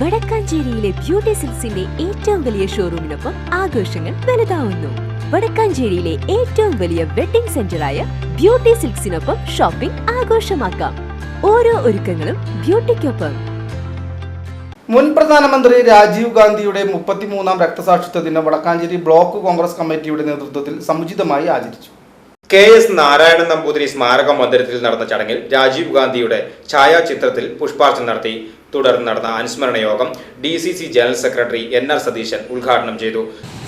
വടക്കാഞ്ചേരിയിലെ beauty സിൽസിന്റെ ഏറ്റവും വലിയ ഷോറൂമിനൊപ്പം ആഘോഷങ്ങൾ വലുതാവുന്നു. വടക്കാഞ്ചേരിയിലെ ഏറ്റവും വലിയ വെഡിംഗ് സെന്ററായ ബ്യൂട്ടി സിൽക്സിനൊപ്പം ഷോപ്പിംഗ് ആഘോഷമാക്കാം. ഓരോ ഒരുക്കങ്ങളും ബ്യൂട്ടിക്കൊപ്പം. മുൻ പ്രധാനമന്ത്രി രാജീവ് ഗാന്ധിയുടെ മുപ്പത്തിമൂന്നാം രക്തസാക്ഷിത്വ ദിനം വടക്കാഞ്ചേരി ബ്ലോക്ക് കോൺഗ്രസ് കമ്മിറ്റിയുടെ നേതൃത്വത്തിൽ സമുചിതമായി ആചരിച്ചു. കെ എസ് നാരായണൻ നമ്പൂതിരി സ്മാരക മന്ദിരത്തിൽ നടന്ന ചടങ്ങിൽ രാജീവ് ഗാന്ധിയുടെ ഛായാചിത്രത്തിൽ പുഷ്പാർച്ചന നടത്തി തുടർന്ന് നടന്ന അനുസ്മരണ യോഗം D C C general secretary N R Satheesan ഉദ്ഘാടനം ചെയ്തു.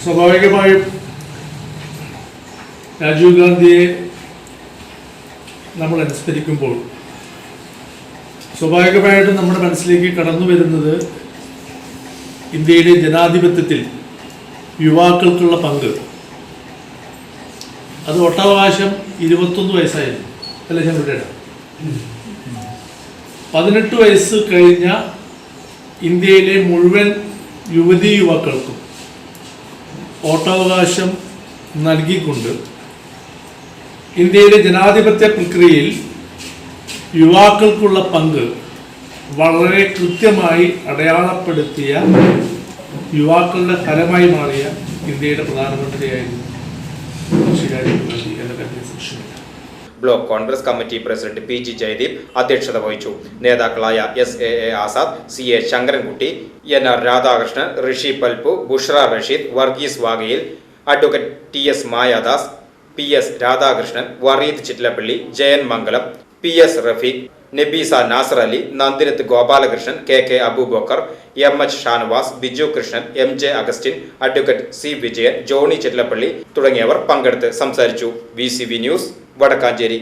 സ്വാഭാവികമായും രാജീവ് ഗാന്ധിയെ നമ്മൾ അനുസ്മരിക്കുമ്പോൾ സ്വാഭാവികമായിട്ടും നമ്മുടെ മനസ്സിലേക്ക് കടന്നു വരുന്നത് ഇന്ത്യയിലെ ജനാധിപത്യത്തിൽ യുവാക്കൾക്കുള്ള പങ്ക്. അത് ഒട്ടവകാശം ഇരുപത്തൊന്ന് വയസ്സായിരുന്നു. അല്ലെ ഞാൻ ഇവിടെ പതിനെട്ട് വയസ്സ് കഴിഞ്ഞ ഇന്ത്യയിലെ മുഴുവൻ യുവതി യുവാക്കൾക്കും വോട്ടവകാശം നൽകിക്കൊണ്ട് ഇന്ത്യയിലെ ജനാധിപത്യ പ്രക്രിയയിൽ യുവാക്കൾക്കുള്ള പങ്ക് വളരെ കൃത്യമായി അടയാളപ്പെടുത്തിയ യുവാക്കളുടെ ഫലമായി മാറിയ ഇന്ത്യയുടെ പ്രധാനമന്ത്രിയായിരുന്നു Shri Rajiv Gandhi. Block Congress committee president P G Jayadeep അധ്യക്ഷത വഹിച്ചു. നേതാക്കളായ S A A Azad C A Sankarankutty N R Radhakrishnan Rishi Palpu Bushra Rasheed Varghese Vagayil advocate T S Mayadas P S Radhakrishnan Vareed Chittilappilly Jayan Mangalam P S Rafeeq Nabeesa Nasar Ali Nandinath Gopalakrishnan K K Aboobacker M H Shanavas Biju Krishnan M J Augustine advocate C Vijayan Johnny Chellappally തുടങ്ങിയവർ പങ്കെടുത്ത് സംസാരിച്ചു. V news Vadakkanchery.